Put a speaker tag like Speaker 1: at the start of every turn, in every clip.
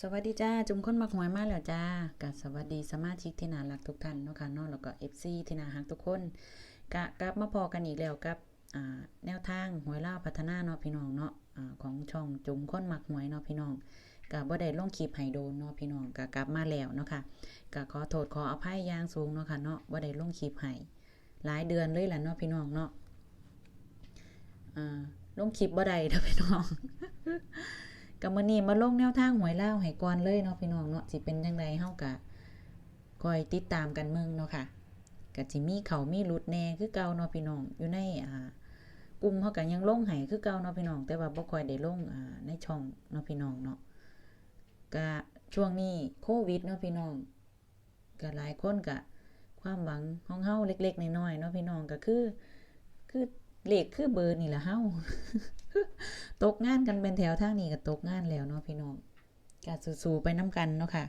Speaker 1: สวัสดีจ้า จุมค้นมักหวยมาแล้วจ้ากับสวัสดีสมาชิกที่น่ารักทุกท่านเนาะค่ะเนาะแล้วก็ FC ที่น่ารักทุกคนกะกลับมาพอกันอีกแล้วกับแนวทางหวยล่าพัฒนาเนาะพี่น้องเนาะของช่องจุมค้นมักหวยเนาะพี่น้องกะบ่ได้ลงคลิปให้โดนเนาะพี่น้องกะกลับมาแล้วเนาะค่ะกะขอโทษขออภัยอย่างสูงเนาะค่ะเนาะบ่ได้ลงคลิปให้หลายเดือนเลยแหละเนาะพี่น้องเนาะอ่าลงคลิปบ่ได้เด้อพี่น้อง กับมื้อนี้มาลงแนวทางหวยเลาวให้ก่อนเลยเนาะพี่น้องเนาะสิเป็นจังไดเฮากะคอยติดตามกันเมืองเนาะค่ะก็สิมีเขามีหลุดแน่คือเก่าเนาะพี่น้องอยู่ในอ่ากลุ่มเฮาก็ยังลงให้คือเก่าเนาะพี่น้อง แต่ว่าบ่ค่อยได้ลงอ่าในช่องเนาะพี่น้องเนาะก็ช่วงนี้โควิดเนาะพี่น้องก็หลายคนก็ความหวังของเฮาเล็ก ๆน้อยๆเนาะพี่น้องก็คือคือ เลขคือเบอร์นี่ละเฮ้าตกงานกันเป็นแถวทางนี้ก็ตกงานแล้วเนาะพี่น้องก็สู้ๆไปน้ำกันเนาะค่ะ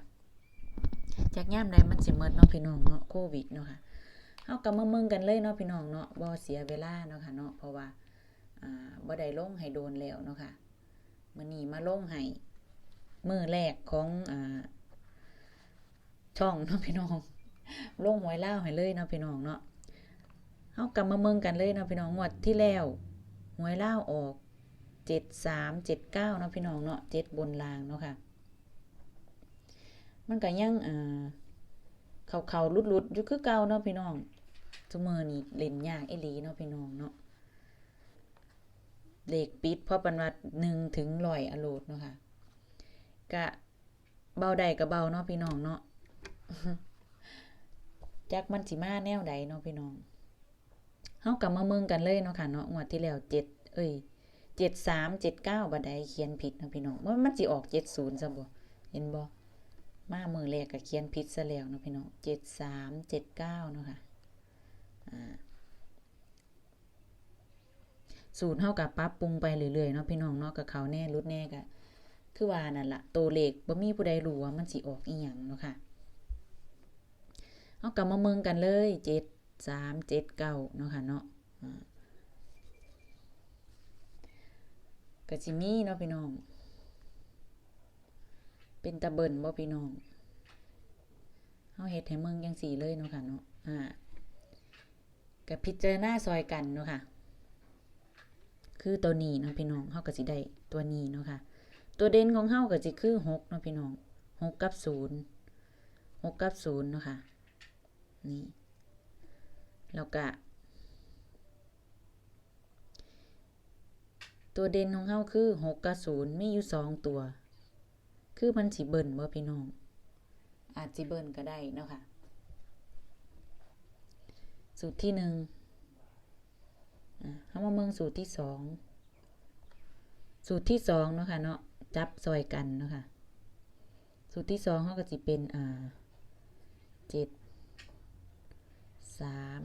Speaker 1: จากย่ามใดมันสิหมดเนาะพี่น้องเนาะโควิดเนาะค่ะเฮาก็มาเมืองกันเลยเนาะพี่น้องเนาะบ่เสียเวลาเนาะค่ะเนาะเพราะว่าอ่าบ่ได้ลงให้โดนแล้วเนาะค่ะมื้อนี้มาลงให้มื้อแรกของอ่าช่องเนาะพี่น้องลงหวยลาให้เลยเนาะพี่น้องเนาะ เฮากลับมาเมืองกันเลยเนาะพี่น้องงวดที่แล้วหวยเลาออกเจ็ดสามเจ็ดเก้าเนาะพี่น้องเนาะเจ็ดบนรางเนาะค่ะ มันก็ยังอ่าเขาเขาลุดลุดอยู่คือเก่าเนาะพี่น้องทุกมือนี่เล่นยากไอหลีเนาะพี่น้องเนาะเลขปิดพราะปันวัดหนึ่งถึงร้อยอโลดเนาะค่ะกะเบาใดกับเบาเนาะพี่น้องเนาะจักมันสิมาแนวใดเนาะพี่น้อง เฮากลับมาเมืองกันเลยเนาะค่ะเนาะงวดที่แล้วเจ็ดเอ้ยเจ็ดสามเจ็ดเก้าบัดใดเขียนผิดนะพี่น้องว่ามันสิออกเจ็ดศูนย์ซะบ่เห็นบ่มามือแรกก็เขียนผิดซะแล้วเนาะพี่น้องเจ็ดสามเจ็ดเก้าเนาะค่ะอ่าสูตรเท่ากับปรับปรุงไปเรื่อยๆเนาะพี่น้องเนาะกับเขาแน่รุดแน่ก็คือว่านั่นละตัวเลขบ่มีผู้ใดรู้ว่ามันสิออกอีหยังเนาะค่ะเอากลับมาเมืองกันเลยเจ็ด สามเจ็ดเก้าเนาะค่ะเนาะก็สิมีเนาะพี่น้อง เป็นตะเบินบ่พี่น้องเฮาเฮ็ดให้เมืองจังซี่เลยเนาะค่ะเนาะ อ่าก็พิจารณาซอยกันเนาะค่ะ คือตัวนี้เนาะพี่น้องเฮาก็สิได้ตัวนี้เนาะค่ะ ตัวเด่นของเฮาก็สิคือ6เนาะพี่น้อง6กับ0 6กับ0เนาะค่ะ นี่ แล้วก็ตัวเด่นของเฮาคือหกกับศูนย์มีอยู่สองตัว คือมันสิเบิ่นบ่พี่น้อง อาจสิเบิ่นก็ได้เนาะค่ะสูตรที่หนึ่งอะเฮามาเมืองสูตรที่สอง สูตรที่สองเนาะค่ะเนาะ จับซอยกันเนาะค่ะ สูตรที่สองเฮาก็สิเป็นอ่าเจ็ดสาม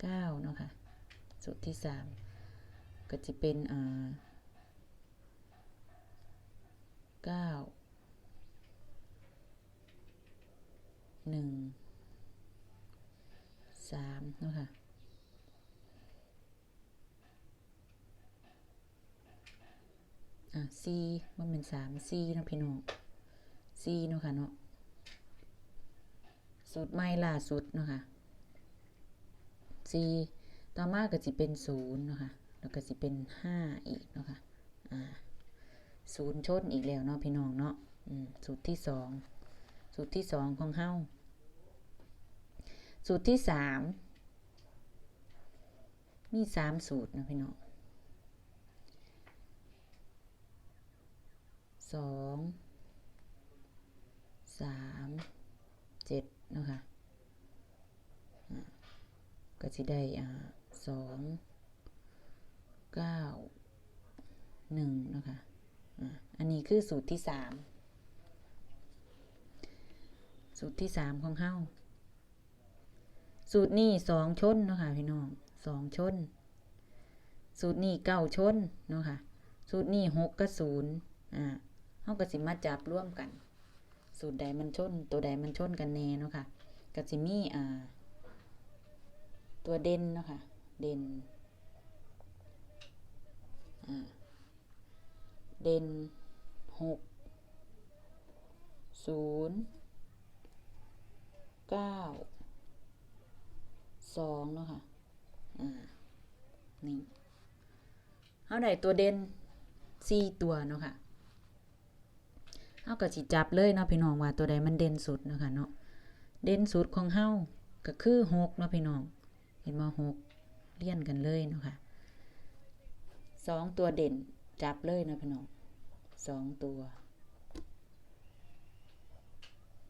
Speaker 1: เก้าเนาะค่ะสูตรที่สามก็จะเป็นอ่าเก้าหนึ่งสามเนาะค่ะอะสี่มันเป็นสามสี่เนาะพี่น้องสี่เนาะค่ะเนาะสูตรใหม่ล่าสุดเนาะค่ะ สี่ต่อมาก็จะเป็นศูนย์เนาะค่ะแล้วก็สิเป็นห้าอีกเนาะค่ะอ่าศูนย์ชนอีกแล้วเนาะพี่น้องเนาะสูตรที่สองสูตรที่สองของเฮาสูตรที่สามมีสามสูตรนะพี่น้องสองสามเจ็ดนะคะ ก็สิได้อ่าสองเก้าหนึ่งนะคะอะอันนี้คือสูตรที่สามสูตรที่สามของเฮาสูตรนี้สองชนเนาะค่ะพี่น้องสองชน สูตรนี้เก้าชนเนาะค่ะ สูตรนี้หกกับศูนย์อ่าเฮาก็สิมาจับร่วมกัน สูตรใดมันชน ตัวใดมันชนกันแน่เนาะค่ะก็สิมีอ่า ตัวเด่นนะคะเด่นเด่นหกศูนย์เก้าสองเนาะค่ะอ่านี่เฮาได้ตัวเด่นสี่ตัวเนาะค่ะเฮาก็สิจับเลยเนาะพี่น้องว่าตัวใดมันเด่นสุดเนาะค่ะเนาะเด่นสุดของเฮาก็คือหกเนาะพี่น้อง เห็นบ่หกเลี่ยนกันเลยเนาะค่ะสองตัวเด่นจับเลยนะพี่น้องสองตัว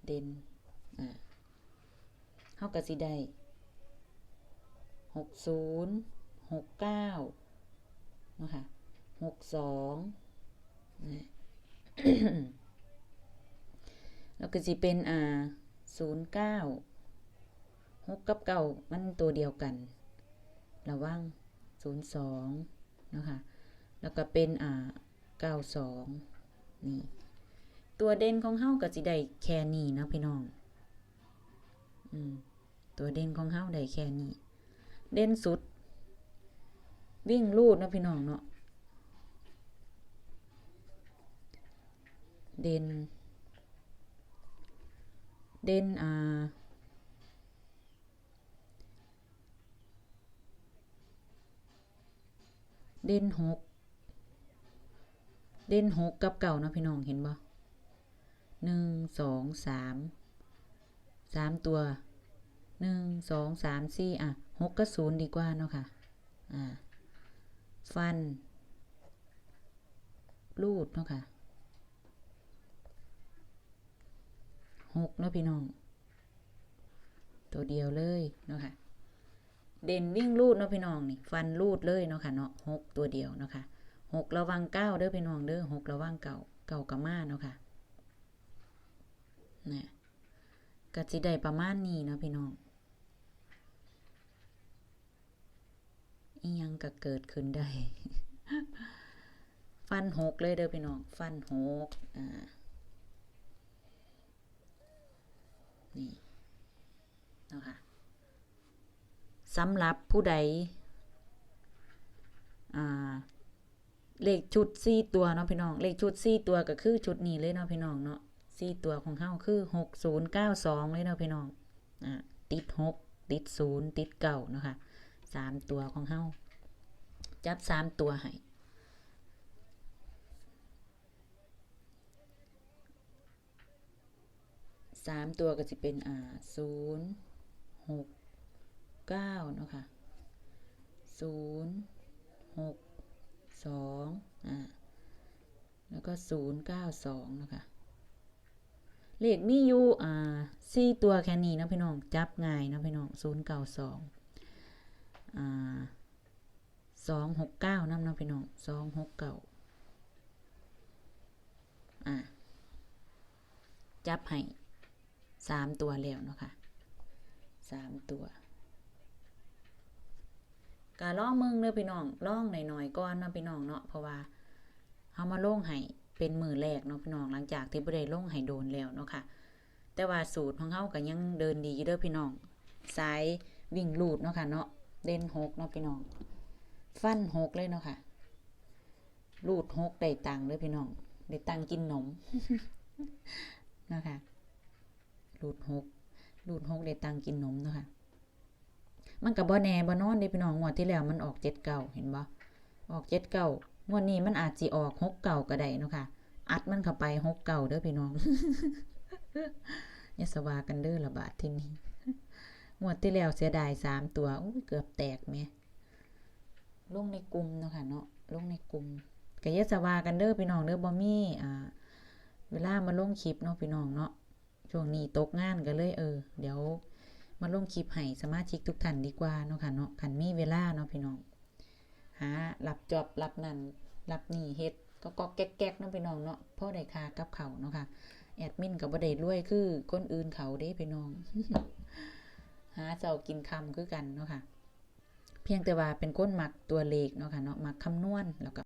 Speaker 1: เด่นอ่าเฮาก็สิได้หกศูนย์หกเก้าเนาะค่ะหกสองแล้วก็สิเป็นอ่าศูนย์เก้า หกกับเก้ามันตัวเดียวกัน ระวังศูนย์สองนะคะ แล้วก็เป็นอ่าเก้าสองนี่ ตัวเด่นของเฮาก็สิได้แค่นี้นะพี่น้อง อืม ตัวเด่นของเฮาได้แค่นี้ เด่นสุด วิ่งลูดนะพี่น้องเนาะ เด่น เด่นอ่า เด่นหกเด่นหกกับเก่านะพี่น้องเห็นบ่หนึ่งสองสามสามตัวหนึ่งสองสามสี่อะหกกับศูนย์ดีกว่าเนาะค่ะ อ่า ฟัน รูดเนาะค่ะหกเนาะพี่น้อง ตัวเดียวเลยเนาะค่ะ เด่นวิ่งรูดเนาะพี่น้องนี่ฟันรูดเลยเนาะค่ะเนาะหกตัวเดียวเนาะค่ะหกระวังเก้าเด้อพี่น้องเด้อหกระวังเก่าเก่ากับมาเนาะค่ะเนี่ยก็สิได้ประมาณนี้เนาะพี่น้องอียังก็เกิดขึ้นได้ ฟันหกเลยเด้อพี่น้องฟันหกอ่านี่เนาะค่ะ สำหรับผู้ใดอ่เลขชุดสี่ตัวเนาะพี่น้อง เลขชุดสี่ตัวก็คือชุดนี้เลยเนาะพี่น้องเนาะสี่ตัวของเฮาคือหกศูนย์เก้าสองเลยเนาะพี่น้องอ่าติดหกติดศูนย์ติดเก้าเนาะค่ะสามตัวของเฮาจับสามตัวให้สามตัวก็จะเป็นอ่าศูนย์หก เก้าเนาะค่ะศูนย์หกสองอ่าแล้วก็ศูนย์เก้าสองเนาะค่ะเลขมีอยู่อ่าสี่ตัวแค่นี้นะพี่น้อง จับง่ายนะพี่น้องศูนย์เก้าสองอ่าสองหกเก้าน้ำเนาะพี่น้องสองหกเก้าอ่าจับให้สามตัวแล้วเนาะค่ะสามตัว กะล่องมึงเด้อพี่น้องล่องหน่อยๆก่อนนะพี่น้องเนาะเพราะว่าเฮามาล่งให้เป็นมือแรกเนาะพี่น้องหลังจากที่บ่ได้ล่งให้โดนแล้วเนาะค่ะ แต่ว่าสูตรของเฮาก็ยังเดินดีอยู่เด้อพี่น้องสายวิ่งลูดเนาะค่ะเนาะเด่นหกเนาะพี่น้อง ฟันหกเลยเนาะค่ะลูดหกได้ตังค์เด้อพี่น้องได้ตังค์กินนมเนาะค่ะรูดหกรูดหกได้ตังกินนมเนาะค่ะ มันกับบ่แน่บ่นอนเด้พี่น้องงวดที่แล้วมันออกเจ็ดเก่าเห็นบ่ออกเจ็ดเก่างวดนี้มันอาจสิออกหกเก่าก็ได้เนาะค่ะ อัดมันเข้าไปหกเก่าเด้อพี่น้องย่าสวากันเด้อละบาทที่นี่งวดที่แล้วเสียดายสามตัวอุ้ยเกือบแตกแหมลงในกลุ่มเนาะค่ะเนาะลงในกลุ่มก็อย่าสวากันเด้อพี่น้องเด้อบ่มีอ่า เวลามาลงคลิปเนาะพี่น้องเนาะช่วงนี้ตกงานก็เลยเออ เดี๋ยว มาลงคลิปให้สมาชิกทุกท่านดีกว่าเนาะค่ะเนาะคันมีเวลาเนาะพี่น้องหารับจอบรับนั่นรับนี่เฮ็ดก็ก็แก๊กๆเนาะพี่น้องเนาะพ่อได้คากับเขาเนาะค่ะแอดมินกับบ่ได้รวยคือคนอื่นเขาเด้พี่น้อง หาเจ้ากินคำคือกันเนาะค่ะ เพียงแต่ว่าเป็นคนหมักตัวเลขเนาะค่ะเนาะหมักคำนวณแล้วก็